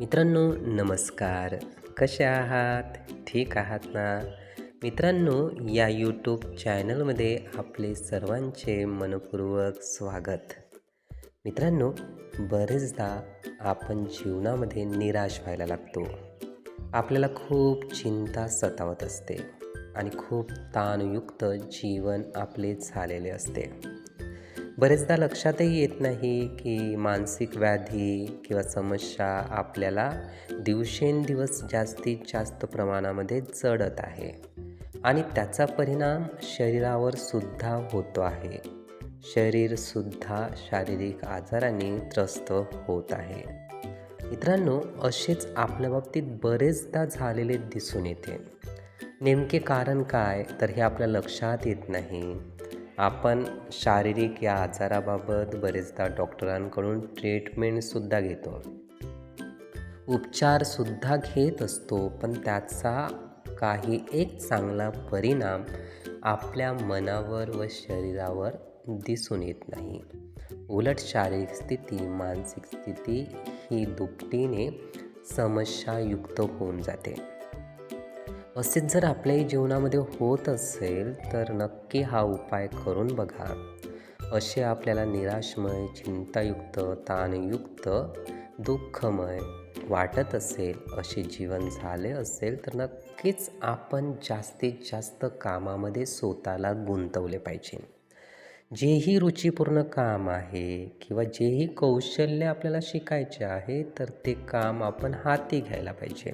मित्रांनो नमस्कार. कसे आहात? ठीक आहात ना? मित्रांनो या यूट्यूब चॅनलमध्ये आपले सर्वांचे मनपूर्वक स्वागत. मित्रांनो बरेचदा आपण जीवनामध्ये निराश व्हायला लागतो. आपल्याला खूप चिंता सतावत असते आणि खूप ताणयुक्त जीवन आपले झालेले असते. बरेचदा लक्षातही येत नाही की मानसिक व्याधी किंवा समस्या आपल्याला दिवसेंदिवस जास्तीत जास्त प्रमाणामध्ये चढत आहे. आणि त्याचा परिणाम शरीरावर सुद्धा होतो आहे. शरीरसुद्धा शारीरिक आजाराने त्रस्त होत आहे. मित्रांनो असेच आपल्या बाबतीत बरेचदा झालेले दिसून येते. नेमके कारण काय? तर हे आपल्या लक्षात येत नाही. आपण शारीरिक या आजाराबाबत बरेचदा डॉक्टरांकडून ट्रीटमेंटसुद्धा घेतो. उपचारसुद्धा घेत असतो पण त्याचा काही एक चांगला परिणाम आपल्या मनावर व शरीरावर दिसून येत नाही. उलट शारीरिक स्थिती मानसिक स्थिती ही दुपटीने समस्यायुक्त होऊन जाते. असेच जर आपल्याही जीवनामध्ये होत असेल तर नक्की हा उपाय करून बघा. असे आपल्याला निराशमय चिंतायुक्त ताणयुक्त दुःखमय वाटत असेल असे जीवन झाले असेल तर नक्कीच आपण जास्तीत जास्त कामामध्ये स्वतःला गुंतवले पाहिजे. जेही रुचीपूर्ण काम आहे किंवा जेही कौशल्य आपल्याला शिकायचे आहे तर ते काम आपण हाती घ्यायला पाहिजे.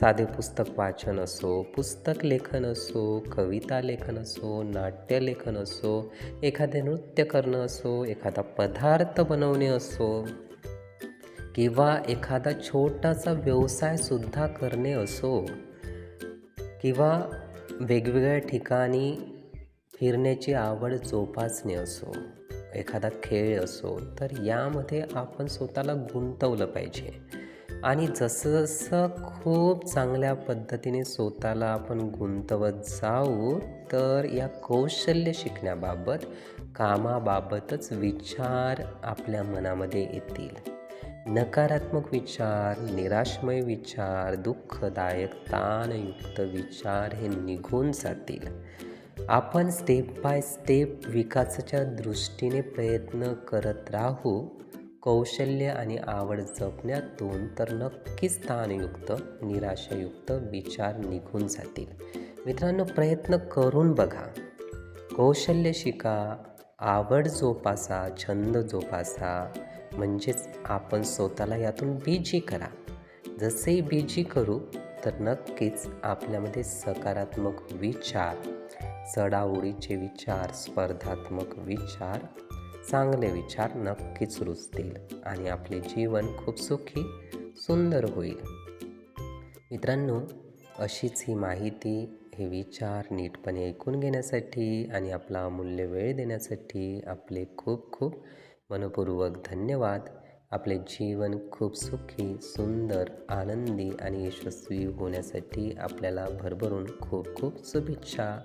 साधे पुस्तक वाचन असो पुस्तक लेखन असो कविता लेखन असो नाट्यलेखन असो एखादे नृत्य करणं असो एखादा पदार्थ बनवणे असो किंवा एखादा छोटासा व्यवसायसुद्धा करणे असो किंवा वेगवेगळ्या ठिकाणी फिरण्याची आवड जोपासणे असो एखादा खेळ असो तर यामध्ये आपण स्वतःला गुंतवलं पाहिजे. आणि जसं खूप चांगल्या पद्धतीने स्वतःला आपण गुंतवत जाऊ तर या कौशल्य शिकण्याबाबत कामाबाबतच विचार आपल्या मनामध्ये येतील. नकारात्मक विचार निराशमय विचार दुःखदायक ताणयुक्त विचार हे निघून जातील. आपण स्टेप बाय स्टेप विकासाच्या दृष्टीने प्रयत्न करत राहू. कौशल्य आणि आवड जपण्यातून तर नक्कीच ताणयुक्त निराशायुक्त विचार निघून जातील. मित्रांनो प्रयत्न करून बघा. कौशल्य शिका आवड जोपासा छंद जोपासा. म्हणजेच आपण स्वतःला यातून बिजी करा. जसे बिजी करू तर नक्कीच आपल्यामध्ये सकारात्मक विचार चढाओढीचे विचार स्पर्धात्मक विचार चांगले विचार नक्कीच रुजतील आणि आपले जीवन खूप सुखी सुंदर होईल. मित्रांनो अशीच ही माहिती हे विचार नीटपणे ऐकून घेण्यासाठी आणि आपला अमूल्य वेळ देण्यासाठी आपले खूप खूप मनपूर्वक धन्यवाद. आपले जीवन खूप सुखी सुंदर आनंदी आणि यशस्वी होण्यासाठी आपल्याला भरभरून खूप खूप शुभेच्छा.